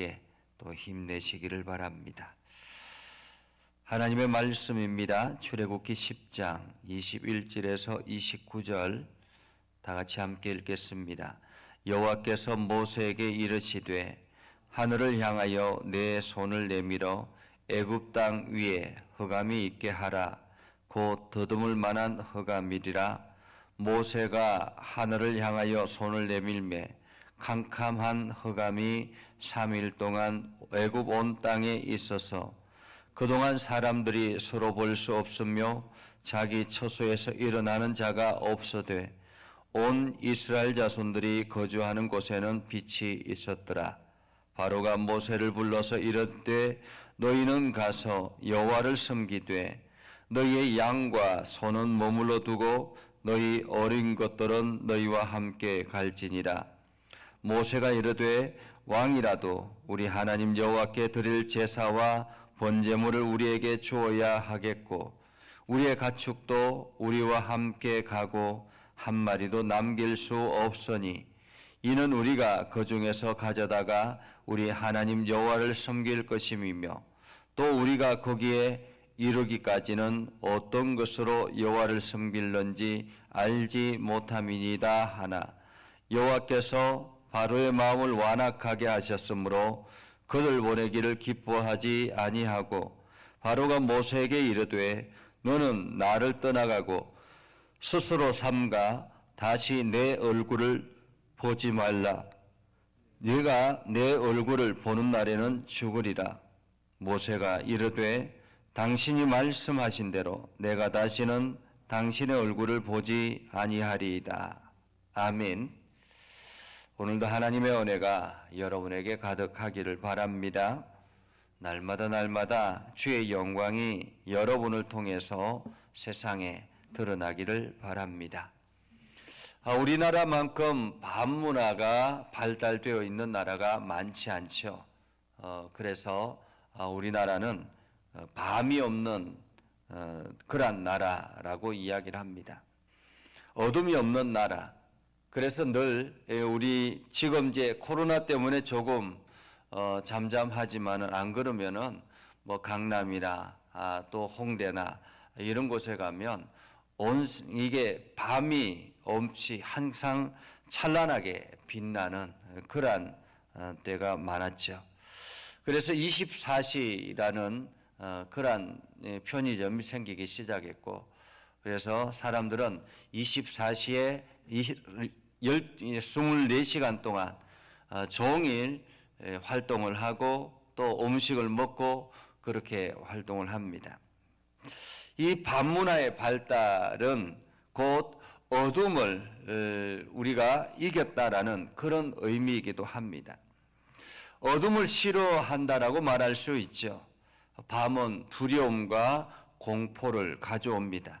함께 또 힘내시기를 바랍니다. 하나님의 말씀입니다. 출애굽기 10장 21절에서 29절 다 같이 함께 읽겠습니다. 여호와께서 모세에게 이르시되 하늘을 향하여 내 손을 내밀어 애굽 땅 위에 흑암이 있게 하라 곧 더듬을 만한 흑암이리라 모세가 하늘을 향하여 손을 내밀매 캄캄한 흑암이 3일 동안 애굽 온 땅에 있어서 그동안 사람들이 서로 볼 수 없으며 자기 처소에서 일어나는 자가 없어되 온 이스라엘 자손들이 거주하는 곳에는 빛이 있었더라. 바로가 모세를 불러서 이르되 너희는 가서 여호와를 섬기되 너희의 양과 소는 머물러 두고 너희 어린 것들은 너희와 함께 갈지니라. 모세가 이르되 왕이라도 우리 하나님 여호와께 드릴 제사와 번제물을 우리에게 주어야 하겠고 우리의 가축도 우리와 함께 가고 한 마리도 남길 수 없으니 이는 우리가 그 중에서 가져다가 우리 하나님 여호와를 섬길 것임이며 또 우리가 거기에 이르기까지는 어떤 것으로 여호와를 섬길는지 알지 못함이니이다 하나 여호와께서 바로의 마음을 완악하게 하셨으므로 그들 보내기를 기뻐하지 아니하고 바로가 모세에게 이르되 너는 나를 떠나가고 스스로 삼가 다시 내 얼굴을 보지 말라. 네가 내 얼굴을 보는 날에는 죽으리라. 모세가 이르되 당신이 말씀하신 대로 내가 다시는 당신의 얼굴을 보지 아니하리이다. 아멘 오늘도 하나님의 은혜가 여러분에게 가득하기를 바랍니다. 날마다 날마다 주의 영광이 여러분을 통해서 세상에 드러나기를 바랍니다. 아, 우리나라만큼 밤 문화가 발달되어 있는 나라가 많지 않죠. 어, 그래서 아, 우리나라는 어, 밤이 없는 어, 그러한 나라라고 이야기를 합니다. 어둠이 없는 나라. 그래서 늘 예, 우리 지금 이제 코로나 때문에 조금 어, 잠잠하지만은 안 그러면은 뭐 강남이나 아, 또 홍대나 이런 곳에 가면 온 이게 밤이 없이 항상 찬란하게 빛나는 그러한 어, 때가 많았죠. 그래서 24시라는 어, 그러한 예, 편의점이 생기기 시작했고 그래서 사람들은 24시에 24시간 동안 어, 종일 에, 활동을 하고 또 음식을 먹고 그렇게 활동을 합니다. 이 밤문화의 발달은 곧 어둠을 어, 우리가 이겼다라는 그런 의미이기도 합니다. 어둠을 싫어한다라고 말할 수 있죠. 밤은 두려움과 공포를 가져옵니다.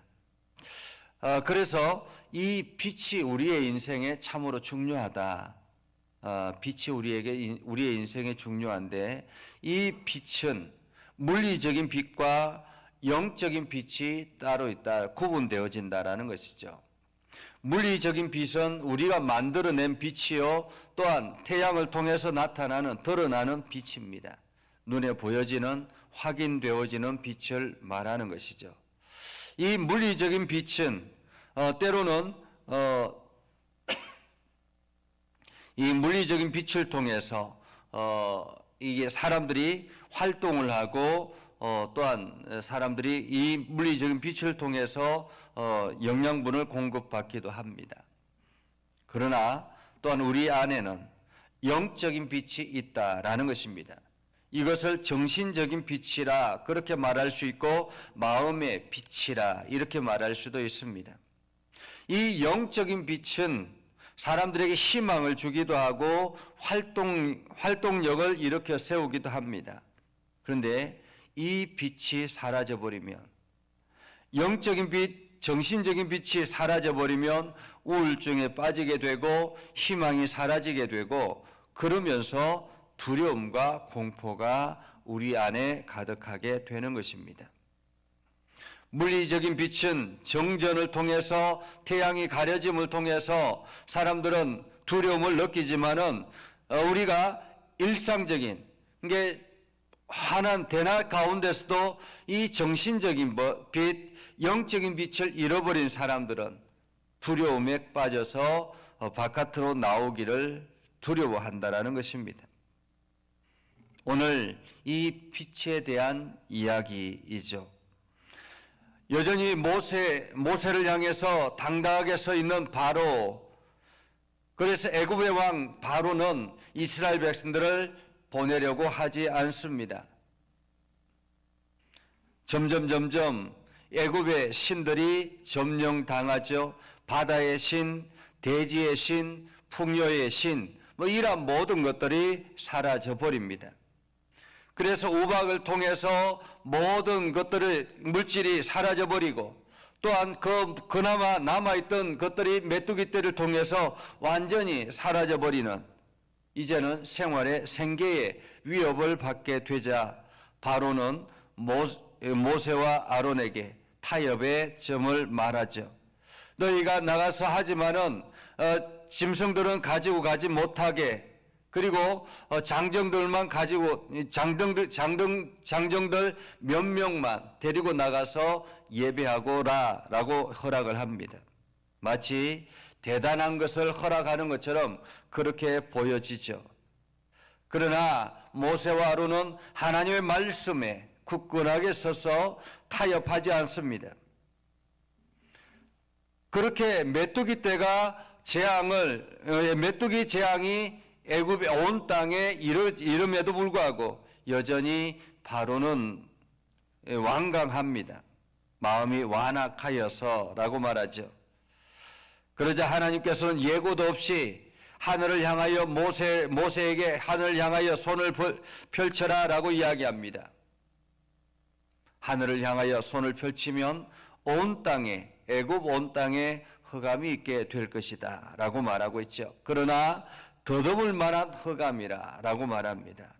아, 그래서 이 빛이 우리의 인생에 참으로 중요하다. 아, 빛이 우리에게 인- 우리의 인생에 중요한데 이 빛은 물리적인 빛과 영적인 빛이 따로 있다 구분되어진다라는 것이죠. 물리적인 빛은 우리가 만들어낸 빛이요 또한 태양을 통해서 나타나는 드러나는 빛입니다. 눈에 보여지는 확인되어지는 빛을 말하는 것이죠. 이 물리적인 빛은 어, 때로는 어, 이 물리적인 빛을 통해서 어, 이게 사람들이 활동을 하고 어, 또한 사람들이 이 물리적인 빛을 통해서 어, 영양분을 공급받기도 합니다. 그러나 또한 우리 안에는 영적인 빛이 있다라는 것입니다. 이것을 정신적인 빛이라 그렇게 말할 수 있고 마음의 빛이라 이렇게 말할 수도 있습니다. 이 영적인 빛은 사람들에게 희망을 주기도 하고 활동 활동력을 일으켜 세우기도 합니다. 그런데 이 빛이 사라져 버리면 영적인 빛, 정신적인 빛이 사라져 버리면 우울증에 빠지게 되고 희망이 사라지게 되고 그러면서 두려움과 공포가 우리 안에 가득하게 되는 것입니다. 물리적인 빛은 정전을 통해서 태양이 가려짐을 통해서 사람들은 두려움을 느끼지만은 어, 우리가 일상적인 이게 환한 대낮 가운데서도 이 정신적인 뭐- 빛, 영적인 빛을 잃어버린 사람들은 두려움에 빠져서 어, 바깥으로 나오기를 두려워한다라는 것입니다. 오늘 이 빛에 대한 이야기이죠. 여전히 모세 모세를 향해서 당당하게 서 있는 바로 그래서 애굽의 왕 바로는 이스라엘 백성들을 보내려고 하지 않습니다. 점점 점점 애굽의 신들이 점령당하죠. 바다의 신, 대지의 신, 풍요의 신, 뭐 이런 모든 것들이 사라져 버립니다. 그래서 우박을 통해서 모든 것들을 물질이 사라져 버리고 또한 그 그나마 남아 있던 것들이 메뚜기 떼를 통해서 완전히 사라져 버리는 이제는 생활의 생계에 위협을 받게 되자 바로는 모- 모세와 아론에게 타협의 점을 말하죠. 너희가 나가서 하지만은 어, 짐승들은 가지고 가지 못하게 그리고 어, 장정들만 가지고 이 장정들 장정 장정들 몇 명만 데리고 나가서 예배하고라라고 허락을 합니다. 마치 대단한 것을 허락하는 것처럼 그렇게 보여지죠. 그러나 모세와 아론은 하나님의 말씀에 굳건하게 서서 타협하지 않습니다. 그렇게 메뚜기 떼가 재앙을 어, 메뚜기 재앙이 애굽의 온 땅에 이름에도 불구하고 여전히 바로는 완강합니다. 마음이 완악하여서라고 말하죠. 그러자 하나님께서는 예고도 없이 하늘을 향하여 모세 모세에게 하늘을 향하여 손을 펼- 펼쳐라라고 이야기합니다. 하늘을 향하여 손을 펼치면 온 땅에 애굽 온 땅에 흑암이 있게 될 것이다라고 말하고 있죠. 그러나 더듬을 만한 흑암이라라고 말합니다.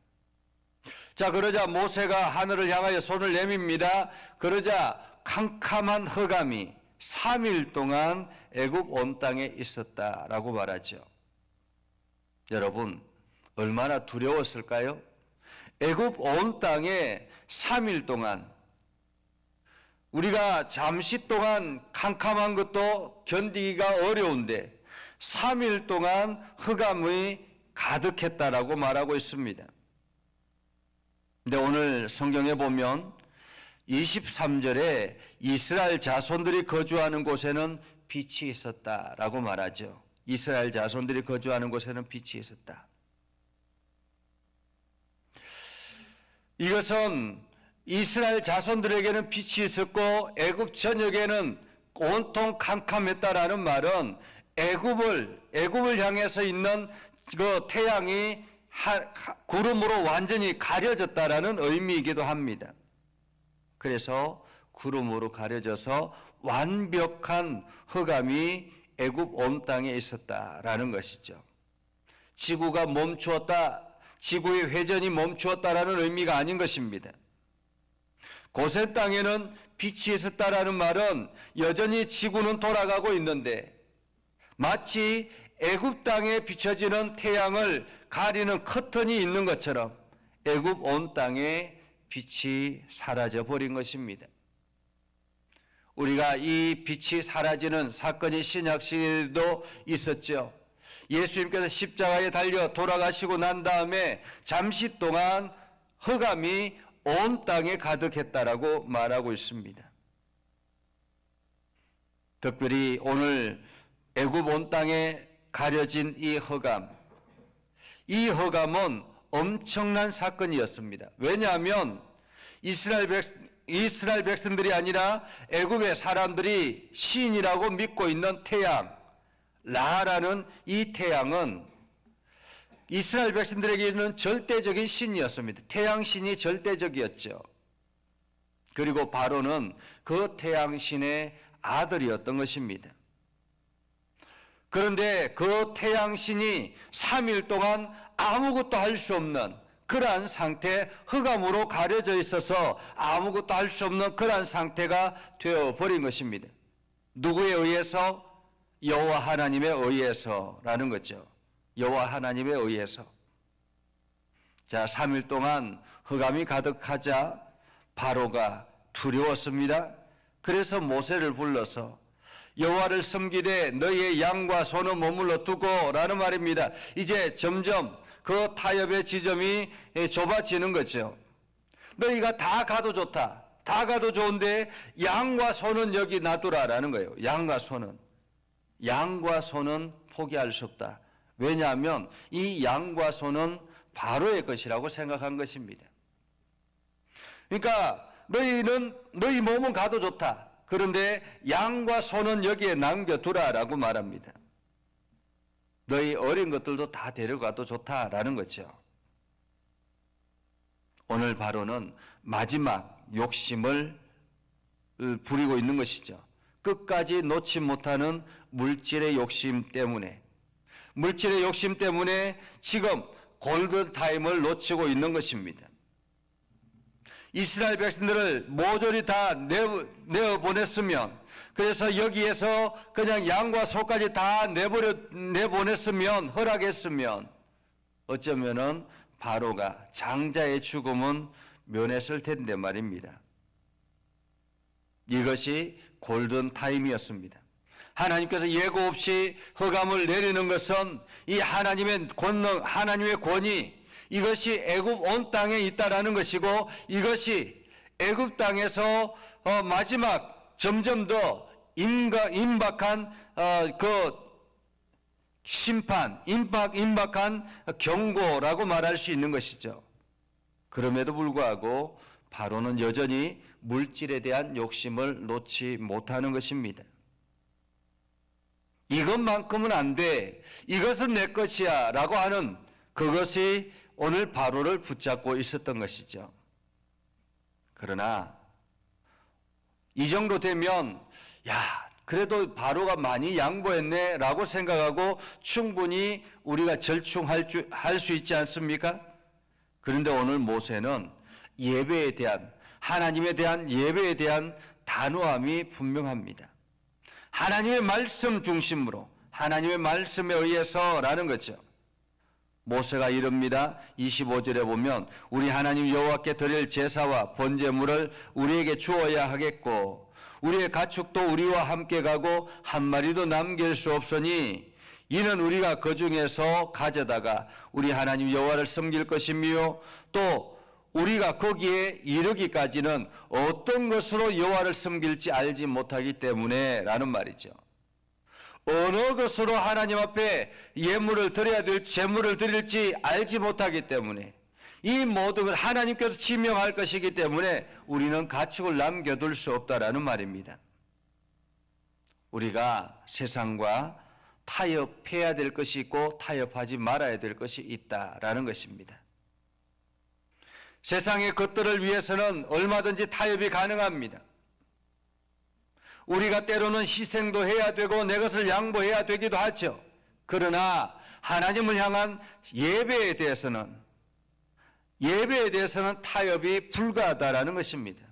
자 그러자 모세가 하늘을 향하여 손을 내밉니다. 그러자 캄캄한 흑암이 3일 동안 애굽 온 땅에 있었다라고 말하죠. 여러분 얼마나 두려웠을까요? 애굽 온 땅에 3일 동안 우리가 잠시 동안 캄캄한 것도 견디기가 어려운데 3일 동안 흑암이 가득했다라고 말하고 있습니다. 근데 오늘 성경에 보면 23절에 이스라엘 자손들이 거주하는 곳에는 빛이 있었다라고 말하죠. 이스라엘 자손들이 거주하는 곳에는 빛이 있었다. 이것은 이스라엘 자손들에게는 빛이 있었고 애굽 전역에는 온통 캄캄했다라는 말은 애굽을 애굽을 향해서 있는 그 태양이 구름으로 완전히 가려졌다라는 의미이기도 합니다. 그래서 구름으로 가려져서 완벽한 흑암이 애굽 온 땅에 있었다라는 것이죠. 지구가 멈추었다, 지구의 회전이 멈추었다라는 의미가 아닌 것입니다. 고센 땅에는 빛이 있었다라는 말은 여전히 지구는 돌아가고 있는데 마치 애굽 땅에 비춰지는 태양을 가리는 커튼이 있는 것처럼 애굽 온 땅에 빛이 사라져 버린 것입니다. 우리가 이 빛이 사라지는 사건이 신약 시대에도 있었죠. 예수님께서 십자가에 달려 돌아가시고 난 다음에 잠시 동안 흑암이 온 땅에 가득했다라고 말하고 있습니다. 특별히 오늘 애굽 온 땅에 가려진 이 흑암, 이 흑암은 엄청난 사건이었습니다. 왜냐하면 이스라엘 백 이스라엘 백성들이 아니라 애굽의 사람들이 신이라고 믿고 있는 태양 라라는 이 태양은 이스라엘 백성들에게는 절대적인 신이었습니다. 태양 신이 절대적이었죠. 그리고 바로는 그 태양 신의 아들이었던 것입니다. 그런데 그 태양 신이 3일 동안 아무것도 할 수 없는 그러한 상태, 흑암으로 가려져 있어서 아무것도 할 수 없는 그러한 상태가 되어 버린 것입니다. 누구에 의해서? 여호와 하나님에 의해서라는 거죠. 여호와 하나님에 의해서. 자, 3일 동안 흑암이 가득하자 바로가 두려웠습니다. 그래서 모세를 불러서 여호와를 섬기되 너희의 양과 소는 머물러 두고라는 말입니다. 이제 점점 그 타협의 지점이 좁아지는 거죠. 너희가 다 가도 좋다. 다 가도 좋은데 양과 소는 여기 놔두라라는 거예요. 양과 소는. 양과 소는 포기할 수 없다. 왜냐하면 이 양과 소는 바로의 것이라고 생각한 것입니다. 그러니까 너희는 너희 몸은 가도 좋다. 그런데 양과 소는 여기에 남겨두라라고 말합니다. 너희 어린 것들도 다 데려가도 좋다라는 거죠. 오늘 바로는 마지막 욕심을 부리고 있는 것이죠. 끝까지 놓지 못하는 물질의 욕심 때문에 물질의 욕심 때문에 지금 골든 타임을 놓치고 있는 것입니다. 이스라엘 백성들을 모조리 다 내어, 내어 보냈으면 그래서 여기에서 그냥 양과 소까지 다 내버려 내보냈으면 허락했으면 어쩌면은 바로가 장자의 죽음은 면했을 텐데 말입니다. 이것이 골든 타임이었습니다. 하나님께서 예고 없이 허감을 내리는 것은 이 하나님의 권능, 하나님의 권위, 이것이 애굽 온 땅에 있다라는 것이고 이것이 애굽 땅에서 어, 마지막 점점 더 임가, 임박한 어, 그 심판, 임박, 임박한 경고라고 말할 수 있는 것이죠. 그럼에도 불구하고 바로는 여전히 물질에 대한 욕심을 놓지 못하는 것입니다. 이것만큼은 안 돼. 이것은 내 것이야. 라고 하는 그것이 오늘 바로를 붙잡고 있었던 것이죠. 그러나 이 정도 되면 야, 그래도 바로가 많이 양보했네 라고 생각하고 충분히 우리가 절충할 수 있지 않습니까? 그런데 오늘 모세는 예배에 대한 하나님에 대한 예배에 대한 단호함이 분명합니다. 하나님의 말씀 중심으로 하나님의 말씀에 의해서라는 거죠. 모세가 이릅니다. 25절에 보면 우리 하나님 여호와께 드릴 제사와 번제물을 우리에게 주어야 하겠고 우리의 가축도 우리와 함께 가고 한 마리도 남길 수 없으니 이는 우리가 그 중에서 가져다가 우리 하나님 여호와를 섬길 것이며 또 우리가 거기에 이르기까지는 어떤 것으로 여호와를 섬길지 알지 못하기 때문에라는 말이죠. 어느 것으로 하나님 앞에 예물을 드려야 될지 제물을 드릴지 알지 못하기 때문에 이 모든 걸 하나님께서 지명할 것이기 때문에 우리는 가축을 남겨둘 수 없다라는 말입니다. 우리가 세상과 타협해야 될 것이 있고 타협하지 말아야 될 것이 있다라는 것입니다. 세상의 것들을 위해서는 얼마든지 타협이 가능합니다. 우리가 때로는 희생도 해야 되고 내 것을 양보해야 되기도 하죠. 그러나 하나님을 향한 예배에 대해서는 예배에 대해서는 타협이 불가하다라는 것입니다.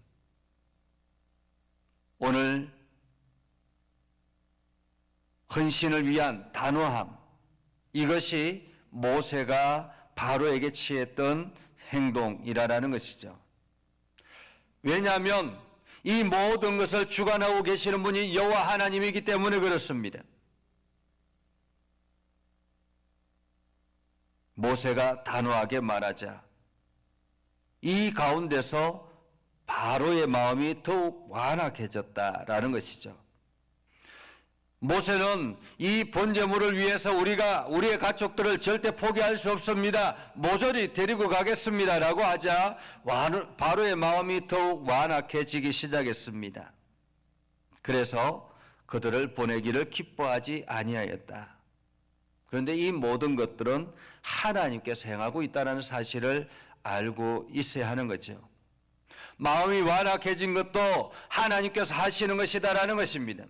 오늘 헌신을 위한 단호함 이것이 모세가 바로에게 취했던 행동이라는 것이죠. 왜냐하면 이 모든 것을 주관하고 계시는 분이 여호와 하나님이기 때문에 그렇습니다. 모세가 단호하게 말하자 이 가운데서 바로의 마음이 더욱 완악해졌다라는 것이죠. 모세는 이 번제물을 위해서 우리가 우리의 가족들을 절대 포기할 수 없습니다. 모조리 데리고 가겠습니다라고 하자 바로의 마음이 더욱 완악해지기 시작했습니다. 그래서 그들을 보내기를 기뻐하지 아니하였다. 그런데 이 모든 것들은 하나님께서 행하고 있다는 사실을 알고 있어야 하는 거죠. 마음이 완악해진 것도 하나님께서 하시는 것이다라는 것입니다.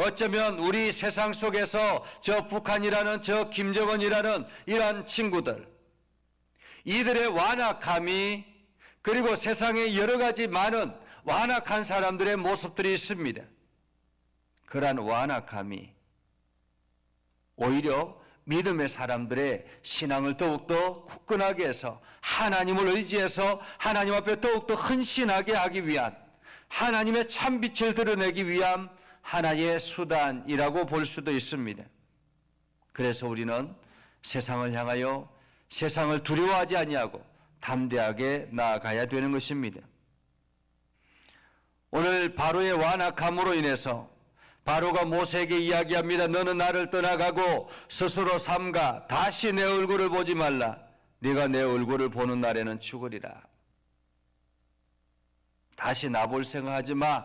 어쩌면 우리 세상 속에서 저 북한이라는 저 김정은이라는 이러한 친구들 이들의 완악함이 그리고 세상에 여러 가지 많은 완악한 사람들의 모습들이 있습니다. 그러한 완악함이 오히려 믿음의 사람들의 신앙을 더욱더 굳건하게 해서 하나님을 의지해서 하나님 앞에 더욱더 헌신하게 하기 위한 하나님의 참빛을 드러내기 위한 하나의 수단이라고 볼 수도 있습니다. 그래서 우리는 세상을 향하여 세상을 두려워하지 아니하고 담대하게 나아가야 되는 것입니다. 오늘 바로의 완악함으로 인해서 바로가 모세에게 이야기합니다. 너는 나를 떠나가고 스스로 삼가 다시 내 얼굴을 보지 말라. 네가 내 얼굴을 보는 날에는 죽으리라. 다시 나 볼 생각하지 마.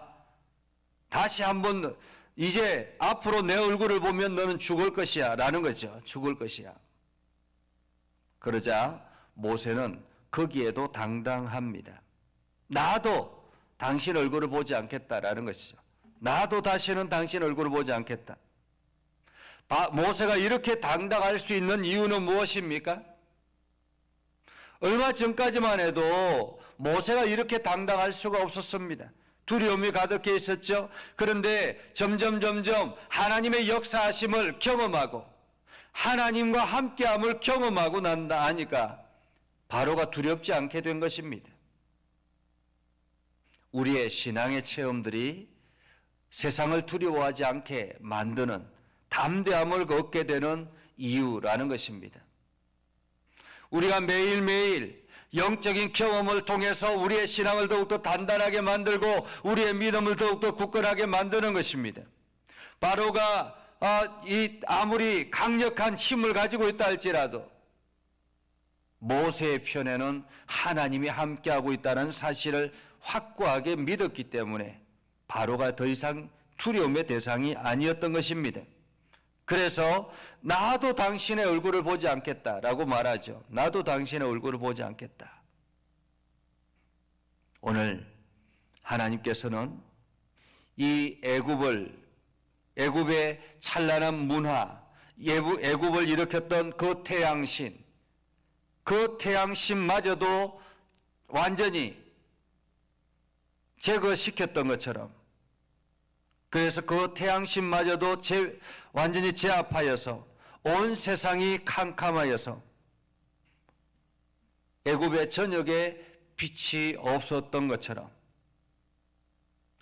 다시 한번 이제 앞으로 내 얼굴을 보면 너는 죽을 것이야 라는 거죠. 죽을 것이야. 그러자 모세는 거기에도 당당합니다. 나도 당신 얼굴을 보지 않겠다라는 것이죠. 나도 다시는 당신 얼굴을 보지 않겠다. 바- 모세가 이렇게 당당할 수 있는 이유는 무엇입니까? 얼마 전까지만 해도 모세가 이렇게 당당할 수가 없었습니다. 두려움이 가득해 있었죠. 그런데 점점 점점 하나님의 역사하심을 경험하고 하나님과 함께함을 경험하고 난다 하니까 바로가 두렵지 않게 된 것입니다. 우리의 신앙의 체험들이 세상을 두려워하지 않게 만드는 담대함을 얻게 되는 이유라는 것입니다. 우리가 매일매일 영적인 경험을 통해서 우리의 신앙을 더욱더 단단하게 만들고 우리의 믿음을 더욱더 굳건하게 만드는 것입니다. 바로가 아, 이 아무리 강력한 힘을 가지고 있다 할지라도 모세의 편에는 하나님이 함께하고 있다는 사실을 확고하게 믿었기 때문에 바로가 더 이상 두려움의 대상이 아니었던 것입니다. 그래서 나도 당신의 얼굴을 보지 않겠다라고 말하죠. 나도 당신의 얼굴을 보지 않겠다. 오늘 하나님께서는 이 애굽을 애굽의 찬란한 문화, 애굽을 일으켰던 그 태양신, 그 태양신마저도 완전히 제거시켰던 것처럼 그래서 그 태양신마저도 제, 완전히 제압하여서 온 세상이 캄캄하여서 애굽의 저녁에 빛이 없었던 것처럼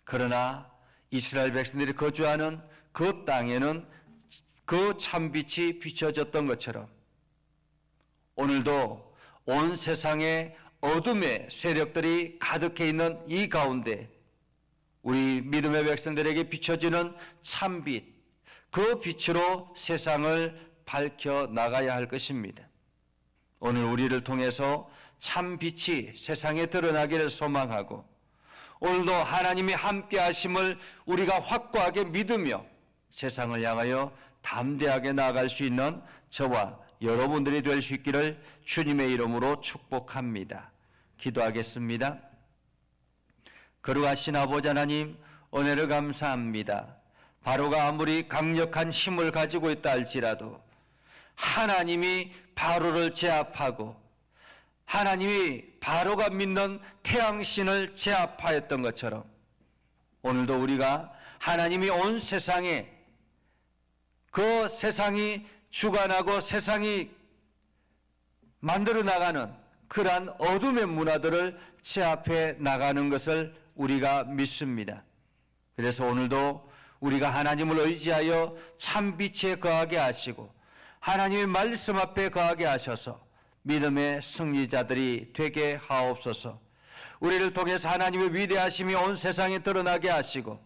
그러나 이스라엘 백성들이 거주하는 그 땅에는 그 참빛이 비춰졌던 것처럼 오늘도 온 세상에 어둠의 세력들이 가득해 있는 이 가운데 우리 믿음의 백성들에게 비춰지는 참빛, 그 빛으로 세상을 밝혀 나가야 할 것입니다. 오늘 우리를 통해서 참 빛이 세상에 드러나기를 소망하고 오늘도 하나님이 함께 하심을 우리가 확고하게 믿으며 세상을 향하여 담대하게 나아갈 수 있는 저와 여러분들이 될 수 있기를 주님의 이름으로 축복합니다. 기도하겠습니다. 거룩하신 아버지 하나님 은혜를 감사합니다. 바로가 아무리 강력한 힘을 가지고 있다 할지라도 하나님이 바로를 제압하고 하나님이 바로가 믿는 태양신을 제압하였던 것처럼 오늘도 우리가 하나님이 온 세상에 그 세상이 주관하고 세상이 만들어 나가는 그러한 어둠의 문화들을 제압해 나가는 것을 우리가 믿습니다. 그래서 오늘도 우리가 하나님을 의지하여 참 빛에 거하게 하시고 하나님의 말씀 앞에 거하게 하셔서 믿음의 승리자들이 되게 하옵소서. 우리를 통해서 하나님의 위대하심이 온 세상에 드러나게 하시고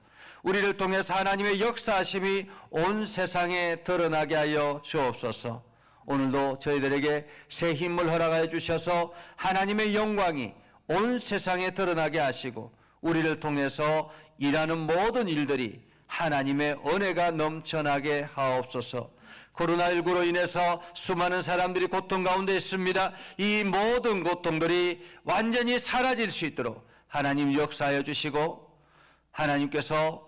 우리를 통해서 하나님의 역사하심이 온 세상에 드러나게 하여 주옵소서. 오늘도 저희들에게 새 힘을 허락하여 주셔서 하나님의 영광이 온 세상에 드러나게 하시고 우리를 통해서 일하는 모든 일들이 하나님의 은혜가 넘쳐나게 하옵소서. 코로나19로 인해서 수많은 사람들이 고통 가운데 있습니다. 이 모든 고통들이 완전히 사라질 수 있도록 하나님 역사하여 주시고 하나님께서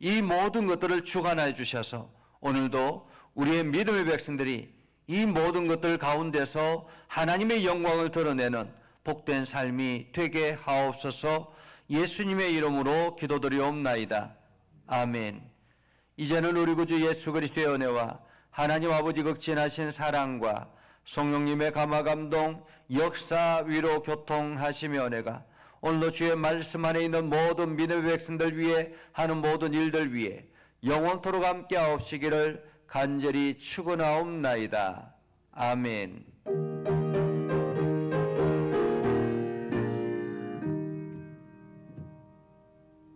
이 모든 것들을 주관하여 주셔서 오늘도 우리의 믿음의 백성들이 이 모든 것들 가운데서 하나님의 영광을 드러내는 복된 삶이 되게 하옵소서 예수님의 이름으로 기도드리옵나이다. 아멘. 이제는 우리 구주 예수 그리스도의 은혜와 하나님 아버지 극진하신 사랑과 성령님의 감화 감동 역사 위로 교통하시며 은혜가 오늘도 주의 말씀 안에 있는 모든 믿음의 백성들 위해 하는 모든 일들 위해 영원토록 함께 하옵시기를 간절히 축원하옵나이다. 아멘.